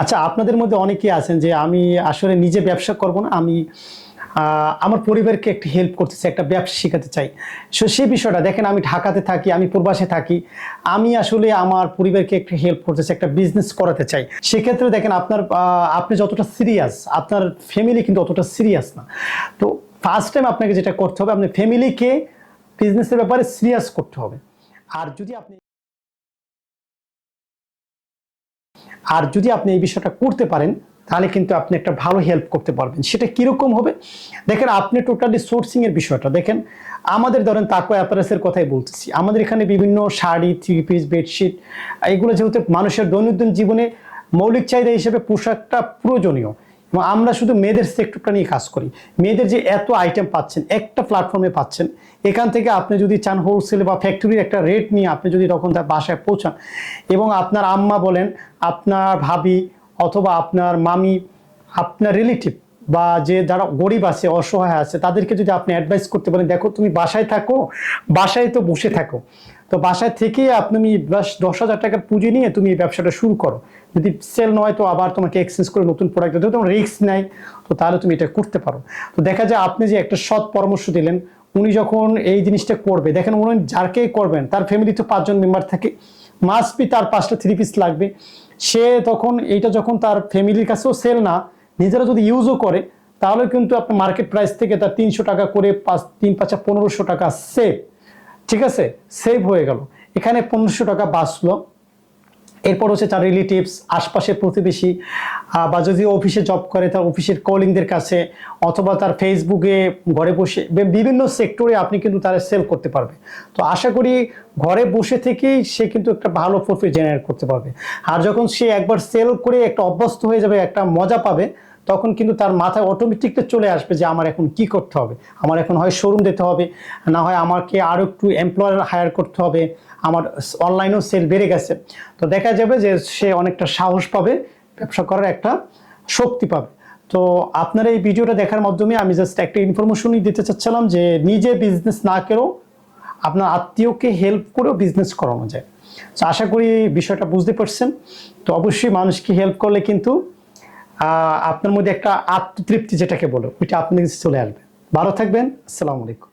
আচ্ছা আপনাদের মধ্যে অনেকেই আছেন যে আমি আসলে নিজে ব্যবসা করব না, আমি আমার পরিবারকে একটি হেল্প করতে চাই একটা ব্যবসা শেখাতে চাই। সো সেই বিষয়টা দেখেন, আমি ঢাকাতে থাকি, আমি প্রবাসে থাকি, আমি আসলে আমার পরিবারকে একটু হেল্প করতে চাই একটা বিজনেস করাতে চাই। সেক্ষেত্রে দেখেন, আপনার আপনি যতটা সিরিয়াস আপনার ফ্যামিলি কিন্তু অতটা সিরিয়াস না। তো ফার্স্ট টাইম আপনাকে যেটা করতে হবে আপনি ফ্যামিলিকে বিজনেসের ব্যাপারে সিরিয়াস করতে হবে। আর যদি আপনি আর যদি আপনি এই বিষয়টা করতে পারেন, তাহলে কিন্তু আপনি একটা ভালো হেল্প করতে পারবেন। সেটা কীরকম হবে? দেখেন, আপনি টোটালি সোর্সিংয়ের বিষয়টা দেখেন। আমাদের ধরেন তাকো অ্যাপারেসের কথাই বলতেছি। আমাদের এখানে বিভিন্ন শাড়ি থ্রি পিস বেডশিট এগুলো যেহেতু মানুষের দৈনন্দিন জীবনে মৌলিক চাহিদা হিসেবে পোশাকটা প্রয়োজনীয়। এবং আমরা শুধু মেয়েদের সেক্টরটা নিয়ে কাজ করি। মেয়েদের যে এত আইটেম পাচ্ছেন, একটা প্ল্যাটফর্মে পাচ্ছেন, এখান থেকে আপনি যদি চান হোলসেল বা ফ্যাক্টরির একটা রেট নিয়ে আপনি যদি তখন তার বাসায় পৌঁছান এবং আপনার আম্মা বলেন, আপনার ভাবি অথবা আপনার মামি, আপনার রিলেটিভ বা যে যারা গরিব আছে, অসহায় আছে, তাদেরকে যদি আপনি অ্যাডভাইস করতে পারেন দেখো, তুমি বাসায় থাকো, বাসায় তো বসে থাকো। তো বাসায় থেকে আপনি দশ হাজার টাকা পুঁজি নিয়ে তুমি এই ব্যবসাটা শুরু করো। যদি সেল নয়, তো আবার তোমাকে এক্সচেঞ্জ করে নতুন প্রোডাক্ট যদি তোমার রিস্ক নেয় তো তাহলে তুমি এটা করতে পারো। তো দেখা যায় আপনি যে একটা সৎ পরামর্শ দিলেন, উনি যখন এই জিনিসটা করবে, দেখেন উনি যারকেই করবেন, তার ফ্যামিলি তো পাঁচজন মেম্বার থাকে মাস্ট বি তার পাঁচটা থ্রি পিস লাগবে। সে তখন, এইটা যখন তার ফ্যামিলির কাছেও সেল না নিজেরা যদি ইউজও করে, তাহলে কিন্তু আপনার মার্কেট প্রাইস থেকে তার তিনশো টাকা করে পাঁচ, তিন পাঁচা পনেরোশো টাকা সেভ ঠিক আছে? সেভ হয়ে গেল। এখানে পনেরোশো টাকা বাঁচলো। এরপর হচ্ছে তার রিলেটিভস আশপাশের প্রতিবেশী বা যদি অফিসে জব করে, তার অফিসের কলিংদের কাছে, অথবা তার ফেসবুকে ঘরে বসে বিভিন্ন সেক্টরে আপনি কিন্তু তারা সেল করতে পারবে। তো আশা করি ঘরে বসে থেকেই সে কিন্তু একটা ভালো প্রফিট জেনারেট করতে পারবে। আর যখন সে একবার সেল করে একটা অভ্যস্ত হয়ে যাবে, একটা মজা পাবে তখন কিন্তু তার মাথায় অটোমেটিকটা চলে আসবে যে আমার এখন কি করতে হবে? আমার এখন হয় শোরুম দিতে হবে, না হয় আমাকে আরও একটু এমপ্লয়ার হায়ার করতে হবে, আমার অনলাইনেও সেল বেড়ে গেছে। তো দেখা যাবে যে সে অনেকটা সাহস পাবে, ব্যবসা করার একটা শক্তি পাবে। তো আপনারা এই ভিডিওটা দেখার মাধ্যমে আমি জাস্ট একটা ইনফরমেশনই দিতে চাচ্ছিলাম যে নিজে বিজনেস না করেও আপনার আত্মীয়কে হেল্প করেও বিজনেস করানো যায়। তো আশা করি বিষয়টা বুঝতে পারছেন। তো অবশ্যই মানুষকে হেল্প করলে কিন্তু আপনার মধ্যে একটা আত্মতৃপ্তি যেটাকে বলো ওইটা আপনার চলে আসবে। ভালো থাকবেন আসসালামু আলাইকুম।